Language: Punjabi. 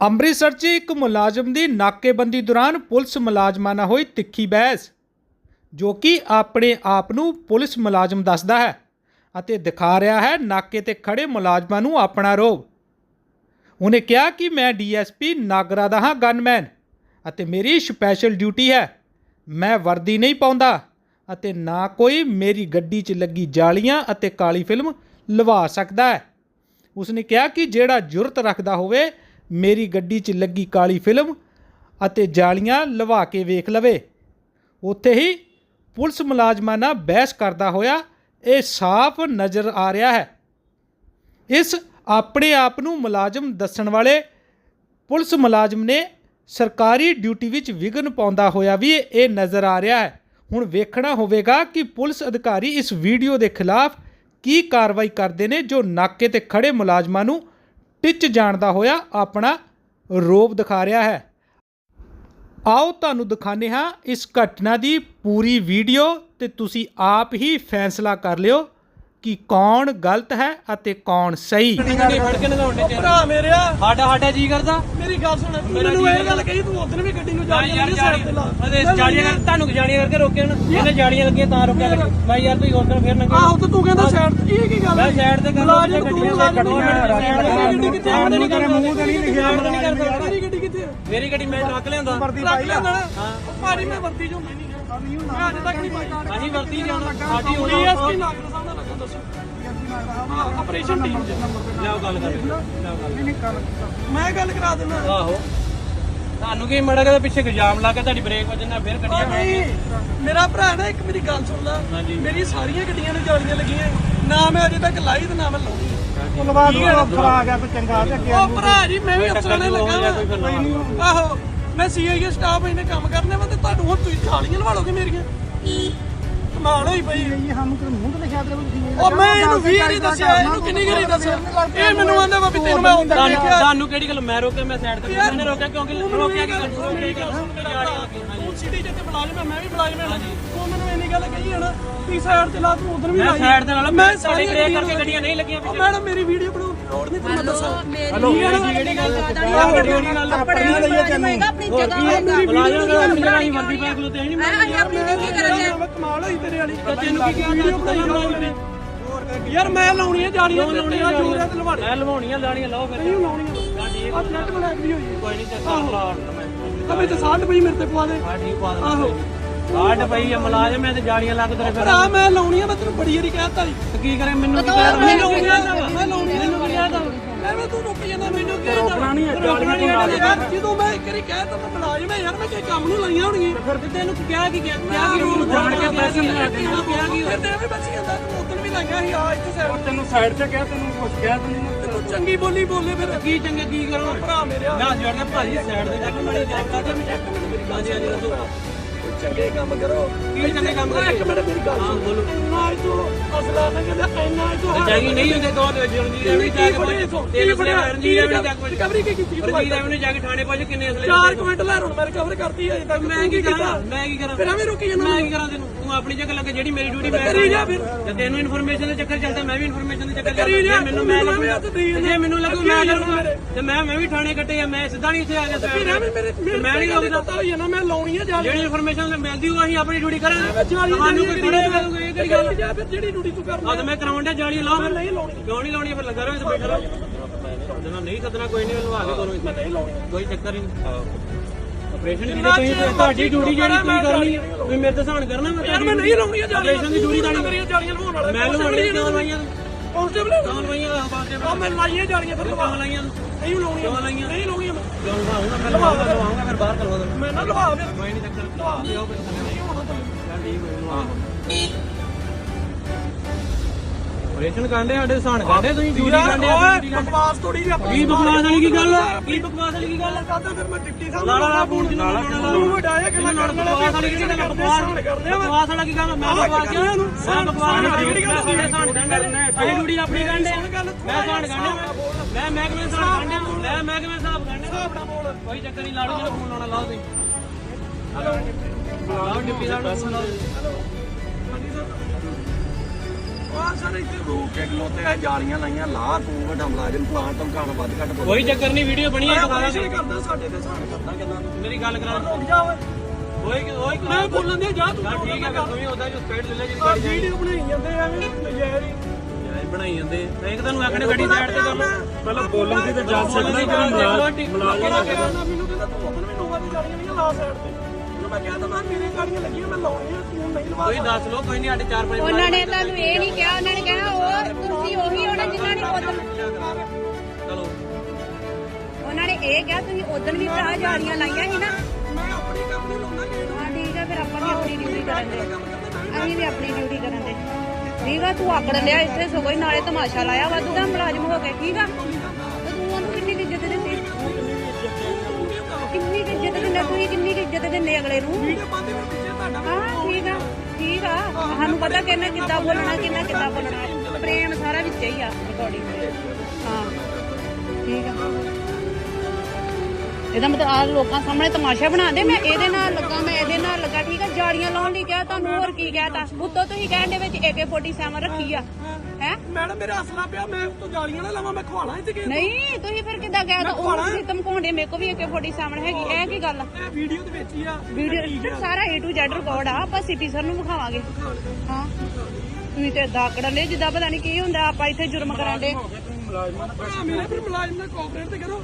ਅੰਮ੍ਰਿਤਸਰ 'ਚ ਇੱਕ ਮੁਲਾਜ਼ਮ ਦੀ ਨਾਕੇਬੰਦੀ ਦੌਰਾਨ ਪੁਲਿਸ ਮੁਲਾਜ਼ਮਾਂ ਨਾਲ ਹੋਈ ਤਿੱਖੀ ਬਹਿਸ, ਜੋ ਕਿ ਆਪਣੇ ਆਪ ਨੂੰ ਪੁਲਿਸ ਮੁਲਾਜ਼ਮ ਦੱਸਦਾ ਹੈ ਅਤੇ ਦਿਖਾ ਰਿਹਾ ਹੈ ਨਾਕੇ ਤੇ ਖੜੇ ਮੁਲਾਜ਼ਮਾਂ ਨੂੰ ਆਪਣਾ ਰੋਬ ਉਹਨੇ ਕਿਹਾ ਕਿ ਮੈਂ ਡੀਐਸਪੀ ਨਾਗਰਾ ਦਾ ਹਾਂ, ਗਨਮੈਨ, ਅਤੇ ਮੇਰੀ ਸਪੈਸ਼ਲ ਡਿਊਟੀ ਹੈ। ਮੈਂ ਵਰਦੀ ਨਹੀਂ ਪਾਉਂਦਾ ਅਤੇ ਨਾ ਕੋਈ ਮੇਰੀ ਗੱਡੀ 'ਚ ਲੱਗੀ ਜਾਲੀਆਂ ਅਤੇ ਕਾਲੀ ਫਿਲਮ ਲਵਾ ਸਕਦਾ ਹੈ। ਉਸਨੇ ਕਿਹਾ ਕਿ ਜਿਹੜਾ ਜੁਰਤ ਰੱਖਦਾ ਹੋਵੇ ਮੇਰੀ ਗੱਡੀ 'ਚ ਲੱਗੀ ਕਾਲੀ ਫਿਲਮ ਅਤੇ ਜਾਲੀਆਂ ਲਵਾ ਕੇ ਵੇਖ ਲਵੇ। ਉੱਥੇ ਹੀ ਪੁਲਿਸ ਮੁਲਾਜ਼ਮਾਂ ਨਾਲ ਬਹਿਸ ਕਰਦਾ ਹੋਇਆ ਇਹ ਸਾਫ਼ ਨਜ਼ਰ ਆ ਰਿਹਾ ਹੈ। ਇਸ ਆਪਣੇ ਆਪ ਨੂੰ ਮੁਲਾਜ਼ਮ ਦੱਸਣ ਵਾਲੇ ਪੁਲਿਸ ਮੁਲਾਜ਼ਮ ਨੇ ਸਰਕਾਰੀ ਡਿਊਟੀ ਵਿੱਚ ਵਿਘਨ ਪਾਉਂਦਾ ਹੋਇਆ ਵੀ ਇਹ ਨਜ਼ਰ ਆ ਰਿਹਾ ਹੈ। ਹੁਣ ਵੇਖਣਾ ਹੋਵੇਗਾ ਕਿ ਪੁਲਿਸ ਅਧਿਕਾਰੀ ਇਸ ਵੀਡੀਓ ਦੇ ਖਿਲਾਫ ਕੀ ਕਾਰਵਾਈ ਕਰਦੇ ਨੇ ਜੋ ਨਾਕੇ ਤੇ ਖੜੇ ਮੁਲਾਜ਼ਮਾਂ ਨੂੰ ਟਿੱਚ ਜਾਣਦਾ ਹੋਇਆ ਆਪਣਾ ਰੋਬ ਦਿਖਾ ਰਿਹਾ ਹੈ। ਆਓ ਤੁਹਾਨੂੰ ਦਿਖਾਉਂਦੇ ਹਾਂ ਇਸ ਘਟਨਾ ਦੀ ਪੂਰੀ ਵੀਡੀਓ ਤੇ ਤੁਸੀਂ ਆਪ ਹੀ ਫੈਸਲਾ ਕਰ ਲਿਓ ਕਿ ਕੌਣ ਗਲਤ ਹੈ ਅਤੇ ਕੌਣ ਸਹੀ। ਗੱਡੀ ਫੜ ਕੇ ਨਗਾਉਂਦੇ ਚ ਭਰਾ ਮੇਰਿਆ। ਸਾਡਾ ਸਾਡਾ ਜੀ ਕਰਦਾ। ਮੇਰੀ ਗੱਲ ਸੁਣ ਤੂੰ ਮੈਨੂੰ ਇਹ ਗੱਲ ਕਹੀ ਤੂੰ ਉਦੋਂ ਵੀ ਗੱਡੀ ਨੂੰ ਜਾ ਯਾਰ ਜਾੜੀ ਅਦੇ ਜਾੜੀਆਂ ਕਰ ਤੁਹਾਨੂੰ ਜਾੜੀਆਂ ਕਰਕੇ ਰੋਕਿਆ ਨਾ ਇਹਨੇ ਜਾੜੀਆਂ ਲੱਗੀਆਂ ਤਾਂ ਰੋਕਿਆ ਲੱਗੀ ਮੈਂ ਯਾਰ ਤੁਸੀਂ ਹੋਰ ਦਿਨ ਫੇਰ ਨੰਗੇ ਆਹੋ ਤੇ ਤੂੰ ਕਹਿੰਦਾ ਸਾਈਡ ਤੇ ਮੈਂ ਸਾਈਡ ਤੇ ਕਰ ਮੁਲਾਜ਼ਮ ਤੂੰ ਮੁਲਾਜ਼ਮ ਗੱਡੀਆਂ ਗੱਡੀ ਕਿੱਥੇ ਸਾਈਡ ਤੇ ਨਹੀਂ ਕਰ ਮੂੰਹ ਤੇ ਨਹੀਂ ਲਿਖਿਆ ਨਹੀਂ ਕਰ ਸਕਦਾ ਮੇਰੀ ਗੱਡੀ ਕਿੱਥੇ ਆ? ਮੇਰੀ ਗੱਡੀ ਮੈਂ ਰੱਖ ਲਿਆਂਦਾ। ਰੱਖ ਲੈਂਦਾ ਨਾ। ਭਾਰੀ ਮੈਂ ਵਰਤੀ ਜੋ ਮੈਂ ਨਹੀਂ ਗਿਆ ਮੈਂ ਅੱਜ ਤੱਕ ਨਹੀਂ ਪਾਈ। ਅਸੀਂ ਵਰਤੀ ਜਾਣਾ ਸਾਡੀ ਹੋਣੀ ਡੀਐਸਪੀ ਨਾਗਰ ਸਾਹਿਬ ਦਾ ਲੱਗਾ ਦੱਸੋ। ਆਪਰੇਸ਼ਨ ਟੀਮ ਚ। ਲਿਆਓ ਗੱਲ ਕਰ। ਲਿਆਓ ਗੱਲ। ਮੈਂ ਗੱਲ ਕਰਾ ਦਿੰਦਾ। ਆਹੋ। ਤੁਹਾਨੂੰ ਕੀ ਮੜਾ ਕੇ ਪਿੱਛੇ ਇਲਜ਼ਾਮ ਲਾ ਕੇ ਤੁਹਾਡੀ ਬ੍ਰੇਕ ਵੱਜਣਾ ਫਿਰ ਗੱਡੀਆਂ ਮੇਰਾ ਭਰਾ ਨਾ ਇੱਕ ਮੇਰੀ ਗੱਲ ਸੁਣ ਲੈ। ਹਾਂਜੀ। ਮੇਰੀ ਸਾਰੀਆਂ ਗੱਡੀਆਂ ਨੂੰ ਜਾਲੀਆਂ ਲੱਗੀਆਂ। ਨਾ ਮੈਂ ਅਜੇ ਤੱਕ ਲਾਈ ਤੇ ਨਾ ਮੈਂ ਲਾਉਣੀ ਧੰਨਵਾਦ ਅਫਸਰ ਆ ਗਿਆ ਕੋਈ ਚੰਗਾ ਤੇ ਅੱਗੇ ਉਹ ਭਰਾ ਜੀ ਮੈਂ ਵੀ ਅਫਸਰਾਂ ਨੇ ਲੱਗਾ ਵਾਂ। ਆਹੋ ਮੈਂ ਸੀਆਈਏ ਸਟਾਫ ਇਹਨੇ ਕੰਮ ਕਰਨੇ ਵਾ ਤੇ ਤੁਹਾਨੂੰ ਹੁਣ ਤੁਸੀਂ ਜਾਲੀਆਂ ਲਵਾ ਲੋਗੇ ਮੇਰੀਆਂ? ਕਮਾਲ ਹੋਈ ਪਈ। ਇਹ ਤੇ ਮੂੰਹ ਤੇ ਲਿਖਿਆ ਤੇ ਤੁਸੀਂ ਉਹ ਮੈਂ ਇਹਨੂੰ ਵੀ ਨਹੀਂ ਦੱਸਿਆ ਇਹਨੂੰ ਕਿੰਨੀ ਗਰੀ ਦੱਸਿਆ? ਇਹ ਮੈਨੂੰ ਆਂਦਾ ਵਾ ਵੀ ਤੈਨੂੰ ਮੈਂ ਹੁੰਦਾ ਦੇਖਿਆ। ਤੁਹਾਨੂੰ ਕਿਹੜੀ ਗੱਲ ਮੈਂ ਰੋਕਿਆ ਮੈਂ ਸਾਈਡ ਤੇ ਮੈंने ਰੋਕਿਆ ਕਿਉਂਕਿ ਰੋਕਿਆ ਕਿ ਰੋਕਿਆ ਕਿ ਤੂੰ ਸਿਟੀ ਜਿੱਤੇ ਮੁਲਾਜ਼ਮ ਹੈ ਮੈਂ ਵੀ ਮੁਲਾਜ਼ਮ ਹਾਂ। ਤੂੰ ਮੈਨੂੰ ਇੰਨੀ ਗੱਲ ਕਹੀ ਹੈ ਨਾ ਤੀ ਸਾਈਡ ਤੇ ਲਾ ਤੂੰ ਉਧਰ ਵੀ ਮੈਂ ਲਾਈ ਸਾਈਡ ਤੇ ਨਾਲ ਮੈਂ ਮੈਂ ਸਾਰੀ ਸਾਡੇ ਬ੍ਰੇਕ ਕਰਕੇ ਗੱਡੀਆਂ ਨਹੀਂ ਲੱਗੀਆਂ ਮੈਡਮ ਮੇਰੀ ਵੀਡੀਓ ਲੋੜ ਨਹੀਂ ਤੈਨੂੰ ਦੱਸਾਂ। ਹਲੋ ਜਿਹੜੀ ਗੱਲ ਆਹ ਜਿਹੜੀ ਗੱਲ ਆਪਣੇ ਆਪਣੀ ਜਗ੍ਹਾ ਹੋਏਗਾ ਬੁਲਾਇਆ ਗਿਆ ਆਪਣੀ ਜਗ੍ਹਾ ਹੀ ਵਰਦੀ ਪਾ ਕੇ ਤੇ ਨਹੀਂ ਮੈਂ ਅਸੀਂ ਆਪਣੀ ਡਿਊਟੀ ਕਰਾਂਗੇ? ਮੈਂ ਕਮਾਲ ਹੋਈ ਤੇਰੇ ਵਾਲੀ। ਤੈਨੂੰ ਕੀ ਕਿਹਾ ਵੀਡੀਓ ਬਣਾਈ ਲੋੜ ਯਾਰ ਮੈਂ ਲਾਉਣੀ ਹੈ ਜਾੜੀਆਂ ਲਾਉਣੀਆਂ ਜੋੜਿਆ ਤੇ ਲਵਾੜੇ ਮੈਂ ਲਵਾਉਣੀਆਂ ਲਾਣੀਆਂ ਲਾਓ ਫਿਰ। ਨਹੀਂ ਲਾਉਣੀਆਂ ਆ। ਨੈਟ ਬਣਾ ਕੇ ਵੀ ਹੋਈ ਕੋਈ ਨਹੀਂ ਚੱਕਰ ਲਾ ਮੈਂ ਤਾਂ ਵਿੱਚ ਸਾਲਟ ਪਈ ਮੇਰੇ ਤੇ ਪਵਾ ਦੇ। ਆ ਠੀਕ ਪਾ ਆਹੋ। ਕਾਟ ਪਈ ਆ ਮਲਾਜ਼ਮ ਐ ਤੇ ਜਾੜੀਆਂ ਲੱਗ ਤੇਰੇ ਫਿਰ ਭਰਾ ਮੈਂ ਲਾਉਣੀ ਆ ਮੈਂ ਤੈਨੂੰ ਬੜੀ ਵਾਰੀ ਕਹਿਤਾ ਸੀ। ਤੇ ਕੀ ਕਰੇ ਮੈਨੂੰ ਕੀ ਦੋ ਕਹਿ ਮੈਂ ਮੈਂ ਮੈਂ ਲਾਉਣੀ ਆ ਕੀ ਕਹਿ ਐਵੇਂ ਤੂੰ ਰੁਕ ਜਾਂਦਾ ਮੈਨੂੰ ਕੀ ਰੋਕਣਾ ਨਹੀਂ ਹੈ, ਰੋਕਣਾ ਨਹੀਂ ਹੈ ਯਾਰ ਜਦੋਂ ਮੈਂ ਇੱਕ ਵਾਰੀ ਕਹਿਤਾ ਮੈਂ ਮੁਲਾਜ਼ਮ ਹੈ ਯਾਰ ਮੈਂ ਕਿਸੇ ਕੰਮ ਨੂੰ ਲਾਈਆਂ ਹੋਣਗੀਆਂ ਫਿਰ ਤੇ ਤੈਨੂੰ ਕਿਹਾ ਕੀ ਕਿਹਾ? ਕਿਹਾ ਕੀ ਉਹਨੂੰ ਜਾਣ ਕੇ ਪੈਸੇ ਨਹੀਂ ਲੱਗੇ ਕਿਹਾ ਕੀ ਫਿਰ ਤੇ ਐਵੇਂ ਬਚੀ ਜਾਂਦਾ ਤੂੰ ਉਦੋਂ ਵੀ ਲਾਈਆਂ ਸੀ ਆ ਇੱਥੇ ਸਾਈਡ ਤੈਨੂੰ ਸਾਈਡ ਤੇ ਕਿਹਾ ਤੈਨੂੰ ਕੁਝ ਕਿਹਾ ਤੈਨੂੰ ਤੇ ਤੂੰ ਚੰਗੀ ਬੋਲੀ ਬੋਲੇ ਫਿਰ। ਕੀ ਚੰਗੇ ਕੀ ਕਰੋ? ਭਰਾ ਮੇਰਿਆ ਮੈਂ ਜੜ ਕੇ ਭਾਜੀ ਸਾਈਡ ਤੇ ਚੱਕ ਮੜੀ ਚੱਕ ਕਰ ਦੇ ਹਾਂਜੀ ਹਾਂਜੀ ਦੱਸੋ ਚੰਗੇ ਕੰਮ ਕਰੋ। ਕੀ ਚੰਗੇ ਕੰਮ ਇੱਕ ਕਰੇ? ਮਿੰਟ ਮੇਰੀ ਗੱਲ ਹਾਂ ਬੋਲੋ। ਨਾ ਤੂੰ ਅਸਲਾ ਨਾ ਕਹਿੰਦਾ ਇੰਨਾ ਤੂੰ ਚਾਹੀ ਨਹੀਂ ਹੁੰਦੇ ਦੋ ਤੇ ਜਰਨਜੀਤ ਐਵੇਂ ਜਾ ਕੇ ਤੇਰੇ ਬੜੇ ਰਣਜੀਤ ਐਵੇਂ ਜਾ ਕੇ ਰਿਕਵਰੀ ਕੀ ਕੀਤੀ ਤੂੰ ਰਣਜੀਤ ਐਵੇਂ ਜਾ ਕੇ ਥਾਣੇ ਪਹੁੰਚ ਕਿੰਨੇ ਅਸਲੇ ਚਾਰ ਕਮੈਂਟ ਲੈ ਹੁਣ ਮੈਂ ਰਿਕਵਰ ਕਰਤੀ ਅਜੇ ਤੱਕ ਮੈਂ ਕੀ ਕਰਾਂ? ਮੈਂ ਕੀ ਕਰਾਂ? ਫਿਰ ਐਵੇਂ ਰੁਕੀ ਜਾਂਦਾ ਮੈਂ ਕੀ ਕਰਾਂ ਤੈਨੂੰ? ਤੂੰ ਆਪਣੀ ਜਗ੍ਹਾ ਲੱਗੇ ਜਿਹੜੀ ਮੇਰੀ ਡਿਊਟੀ ਮੈਂ ਕਰੀ ਜਾ ਫਿਰ। ਤੇ ਤੈਨੂੰ ਇਨਫੋਰਮੇਸ਼ਨ ਦੇ ਚੱਕਰ ਚੱਲਦਾ ਮੈਂ ਵੀ ਇਨਫੋਰਮੇਸ਼ਨ ਦੇ ਚੱਕਰ ਕਰੀ ਚੱਲਦਾ। ਮੈਨੂੰ ਮੈਂ ਤੇ ਜੇ ਮੈਨੂੰ ਲੱਗੂ ਮੈਂ। ਤੇ ਮੈਂ ਮੈਂ ਵੀ ਥਾਣੇ ਕੱਟੇ ਆ ਮੈਂ ਸਿੱਧਾ ਨਹੀਂ ਇੱਥੇ ਆ ਗਿਆ ਮੈਂ ਨਹੀਂ ਲੱਗਦਾ ਲਾਉਣੀ ਆ ਜਾ ਜਿਹੜੀ ਇਨਫੋਰਮੇਸ਼ਨ ਮਿਲਦੀ ਹੋਊ ਅਸੀਂ ਆਪਣੀ ਡਿਊਟੀ ਕਰਾਂਗੇ। ਤੁਹਾਨੂੰ ਕੋਈ ਥੋੜੇ ਮਿਲੂਗਾ ਇਹ ਕਿਹੜੀ ਗੱਲ? ਜਾ ਫਿਰ ਜਿਹੜੀ ਡਿਊਟੀ ਤੂੰ ਕਰਨਾ ਆ ਤਾਂ ਮੈਂ ਕਰਾਉਣ ਡਿਆ ਜਾਲੀ ਲਾਓ ਫਿਰ। ਨਹੀਂ ਲਾਉਣੀ। ਕਿਉਂ ਨਹੀਂ ਲਾਉਣੀ? ਫਿਰ ਲੱਗਾ ਰਹੋ ਇੱਥੇ ਬੈਠਾ ਰਹੋ। ਜਦੋਂ ਨਹੀਂ ਸੱਦਣਾ ਕੋਈ ਨਹੀਂ ਲਵਾ ਕੇ ਦੋਨੋਂ ਇੱਥੇ। ਨਹੀਂ ਲਾਉਣੀ। ਕੋਈ ਚੱਕਰ ਨਹੀਂ। ਆਪਰੇਸ਼ਨ ਦੀ ਤੁਸੀਂ ਤੁਹਾਡੀ ਡਿਊਟੀ ਜਿਹੜੀ ਤੁਸੀਂ ਕਰਨੀ ਤੁਸੀਂ ਮੇਰੇ ਤੇ ਸਹਾਨ ਕਰਨਾ ਮੈਂ ਯਾਰ ਮੈਂ ਨਹੀਂ ਲਾਉਣੀ ਜਾਲੀ ਆਪਰੇਸ਼ਨ ਦੀ ਡਿਊਟੀ ਤਾਂ ਮੇਰੀਆਂ ਜਾਲੀਆਂ ਲਵਾਉਣ ਵਾਲਾ। ਮੈਂ ਲਵਾਉਣੀ ਕਿਉਂ ਲਾਈਆਂ ਕਾਂਸਟੇਬਲ ਆ ਮੈਂ ਲਾਈਆਂ ਜਾਲੀਆਂ ਫਿਰ ਲਵਾ। ਲਾਈਆਂ ਨਹੀਂ ਲਾਉਣੀਆਂ। ਨਹੀਂ ਲਾਉਣੀਆਂ ਮੈਂ। ਲਵਾਉਂਗਾ? ਲਵਾਉਂਗਾ। ਬਾਹਰ ਕਰਵਾ ਦੋ ਮੈਂ ਨਾ ਲਵਾ ਫਿਰ। ਕੋਈ ਨਹੀਂ ਚੱਕਰ। ਲਵਾ ਦਿਓ ਫਿਰ। ਨਹੀਂ ਹੋਣਾ ਤਾਂ ਠੀਕ ਹੈ ਲਵਾ ਆਪਰੇਸ਼ਨ ਕਾਂਡੇ ਸਾਡੇ ਸਹਾਨ ਕਾਂਡੇ ਤੁਸੀਂ ਡਿਊਟੀ ਕਾਂਡੇ ਓਏ ਬਕਵਾਸ ਥੋੜੀ ਜਿਹੀ ਆਪਣੀ ਕੀ ਬਕਵਾਸ ਵਾਲੀ ਕੀ ਗੱਲ ਕੀ ਬਕਵਾਸ ਵਾਲੀ ਕੀ ਗੱਲ ਕਰਦਾ ਫਿਰ ਮੈਂ ਡਿਪਟੀ ਸਾਹਿਬ ਲਾ ਲਾ ਲਾ ਫੋਨ ਜਿੰਨਾ ਤੂੰ ਵਡਾਇਆ ਕਿ ਮੈਂ ਕਰਨ ਬਕਵਾਸ ਵਾਲੀ ਕਿਹੜੀ ਗੱਲ ਬਕਵਾਸ ਬਕਵਾਸ ਵਾਲਾ ਕੀ ਗੱਲ ਮੈਂ ਬਕਵਾਸ ਕਿਉਂ? ਮੈਂ ਬਕਵਾਸ ਵਾਲੀ ਕਿਹੜੀ ਗੱਲ ਸਾਡੇ ਸਾਨ ਕਰਨਾ ਹੈ ਡਿਊਟੀ ਆਪਣੀ ਕਾਂਡੇ ਮੈਂ ਸਾਨ ਕਾਂਡੇ ਮੈਂ ਮਹਿਕਮੇ ਸਾਨ ਕਾਂਡੇ ਮੈਂ ਮਹਿਕਮੇ ਸਾਹਿਬ ਕੋਈ ਚੱਕਰ ਨਹੀਂ ਲਾੜੂ ਜਿਹੜਾ ਫੋਨ ਲਾਉਣਾ ਲਾਓ ਤੁਸੀਂ। ਹਲੋ। ਲਾਓ ਡਿਪਟੀ ਸਾਹਿਬ ਨੂੰ ਫੋਨ ਲਾਓ। ਸਰ ਇੱਥੇ ਰੋਕ ਕੇ ਖਲੋਤੇ ਆ ਜਾਲੀਆਂ ਲਾਈਆਂ ਲਾ ਤੂੰ ਵੱਡਾ ਮੁਲਾਜ਼ਮ ਪਲਾਂਟ ਤੋਂ ਘੱਟ ਵੱਧ ਘੱਟ ਬੋਲ ਕੋਈ ਚੱਕਰ ਨਹੀਂ ਵੀਡੀਓ ਬਣੀ ਹੈ ਮੈਂ ਦੁਬਾਰਾ ਕੁਛ ਨਹੀਂ ਕਰਦਾ ਸਾਡੇ ਤੇ ਸਾਨ ਕਰਦਾ ਕਿੰਨਾ ਤੂੰ ਮੇਰੀ ਗੱਲ ਕਰਾ ਰੁਕ ਜਾ ਓਏ ਓਏ ਓਏ ਮੈਂ ਬੋਲਣ ਦੇ ਜਾ ਤੂੰ ਠੀਕ ਹੈ ਫਿਰ ਤੂੰ ਵੀ ਉਹਦਾ ਜੋ ਸਪੀਡ ਲੈ ਲੈ ਜਿਹੜੀ ਆ ਗਾੜੀ ਜਾਈ ਵੀਡੀਓ ਬਣਾਈ ਜਾਂਦੇ ਐਵੇਂ ਨਜ਼ਾਰੀ। ਯਾਰ ਬਣਾਈ ਜਾਂਦੇ ਮੈਂ ਇੱਕ ਤੁਹਾਨੂੰ ਆਖਣੇ ਗੱਡੀ ਸਾਈਡ ਤੇ ਕਰ ਲਓ ਪਹਿਲਾਂ ਬੋਲਣ ਦੀ ਤੇ ਜਾ ਸਕਦਾ ਕਿ ਮੁਲਾਜ਼ਮ- ਮੁਲਾਜ਼ਮ ਲੱਗੇ ਮੈਨੂੰ ਕਹਿੰਦਾ ਤੂੰ ਉਦੋਂ ਵੀ ਨੋਵਾ ਦੀ ਜਾਲੀਆਂ ਨਹੀਂ ਲਾ ਸਾਈਡ ਤੇ। ਮੈਂ ਕਿਹਾ ਤਾਂ ਮੈਂ ਮੇਰੇ ਗਾੜੀਆਂ ਲੱਗੀਆਂ ਮੈਂ ਲਾਉਣੀਆਂ ਤੂੰ ਨਹੀਂ ਲਵਾ ਕੋਈ ਦੱਸ ਲਓ ਕੋਈ ਨਹੀਂ ਸਾਡੇ ਚਾਰ ਪੰਜ ਉਹਨਾਂ ਨੇ ਤੁਹਾਨੂੰ ਇਹ ਨਹੀਂ ਕਿਹਾ ਉਹਨਾਂ ਨੇ ਕਿਹਾ ਉਹ ਤੁਸੀਂ ਉਹੀ ਹੋਣਾ ਜਿਨ੍ਹਾਂ ਨੇ ਉਦੋਂ ਚਲੋ। ਉਹਨਾਂ ਨੇ ਇਹ ਕਿਹਾ ਤੁਸੀਂ ਉਦੋਂ ਵੀ ਭਰਾ ਜਾਲੀਆਂ ਲਾਈਆਂ ਸੀ ਨਾ। ਮੈਂ ਆਪਣੀ ਕੰਪਨੀ ਲਾਉਣਾ ਕਿ ਹਾਂ ਠੀਕ ਆ ਫਿਰ ਆਪਾਂ ਵੀ ਆਪਣੀ ਡਿਊਟੀ ਕਰਨ ਦੇ। ਅਸੀਂ ਵੀ ਆਪਣੀ ਡਿਊਟੀ ਕਰਨ ਦੇ। ਠੀਕ ਆ ਤੂੰ ਆਕੜ ਲਿਆ ਇੱਥੇ ਸਗੋਂ ਹੀ ਨਾਲੇ ਤਮਾਸ਼ਾ ਲਾਇਆ ਵਾਧੂ ਦਾ ਮੁਲਾਜ਼ਮ ਹੋ ਕੇ ਠੀਕ ਆ? ਦਿੰਦੇ ਤੁਸੀਂ ਕਿੰਨੀ ਕੁ ਇੱਜ਼ਤ ਦਿੰਦੇ ਅਗਲੇ ਨੂੰ? ਵੀਡੀਓ ਪਾਉਂਦੇ ਮੇਰੇ ਪਿੱਛੇ ਤੁਹਾਡਾ ਹਾਂ ਠੀਕ ਆ ਠੀਕ ਆ। ਸਾਨੂੰ ਪਤਾ ਕਿੰਨਾ ਕਿੱਦਾਂ ਬੋਲਣਾ ਕਿੰਨਾ ਕਿੱਦਾਂ ਬੋਲਣਾ। ਪ੍ਰੇਮ ਸਾਰਾ ਵਿੱਚ ਹੀ ਆ ਰਿਕਾਰਡਿੰਗ ਦੇ ਹਾਂ ਠੀਕ ਆ। ਇਹਦਾ ਮਤਲਬ ਆ ਲੋਕਾਂ ਸਾਹਮਣੇ ਤਮਾਸ਼ਾ ਬਣਾ ਦੇ ਮੈਂ ਇਹਦੇ ਨਾਲ ਲੱਗਾ ਮੈਂ ਇਹਦੇ ਨਾਲ ਲੱਗਾ ਠੀਕ ਆ। ਜਾਲੀਆਂ ਲਾਉਣ ਲਈ ਕਿਹਾ ਤੁਹਾਨੂੰ ਹੋਰ ਕੀ ਕਹਿਤਾ ਉੱਤੋਂ ਤੁਸੀਂ ਕਹਿਣ ਦੇ ਵਿੱਚ AK47 ਰੱਖੀ ਆ। ਹੈ? ਮੈਡਮ ਮੇਰੇ ਅਸਲਾ ਪਿਆ ਮੈਂ ਤੂੰ ਜਾਲੀਆਂ ਨਾ ਲਾਵਾਂ ਮੈਂ ਖਵਾਣਾ ਇੱਥੇ ਕਿ ਨਹੀਂ ਤੁਸੀਂ ਫਿਰ ਕਿੱਦਾਂ ਕਹਿਤਾ ਉਹ ਤੁਸੀਂ ਧਮਕਾਉਂਦੇ ਮੇਰੇ ਕੋ ਵੀ AK47 ਹੈਗੀ ਇਹ ਕੀ ਗੱਲ ਆ? ਇਹ ਵੀਡੀਓ ਦੇ ਵਿੱਚ ਹੀ ਆ ਵੀਡੀਓ ਸਾਰਾ A to Z ਰਿਕਾਰਡ ਆ ਆਪਾਂ ਸਿਟੀ ਸਰ ਨੂੰ ਵਿਖਾਵਾਂਗੇ। ਹਾਂ। ਤੁਸੀਂ ਤੇ ਦਾਕੜਨ ਦੇ ਜਿੱਦਾਂ ਪਤਾ ਨਹੀਂ ਕੀ ਹੁੰਦਾ ਆਪਾਂ ਇੱਥੇ ਜੁਰਮ ਕਰਾਂਦੇ ਭਰਾ ਮੇਰੇ ਫਿਰ ਮੁਲਾਜ਼ਮ ਨਾਲ ਕੋਆਪਰੇਟ ਤੇ ਕਰੋ।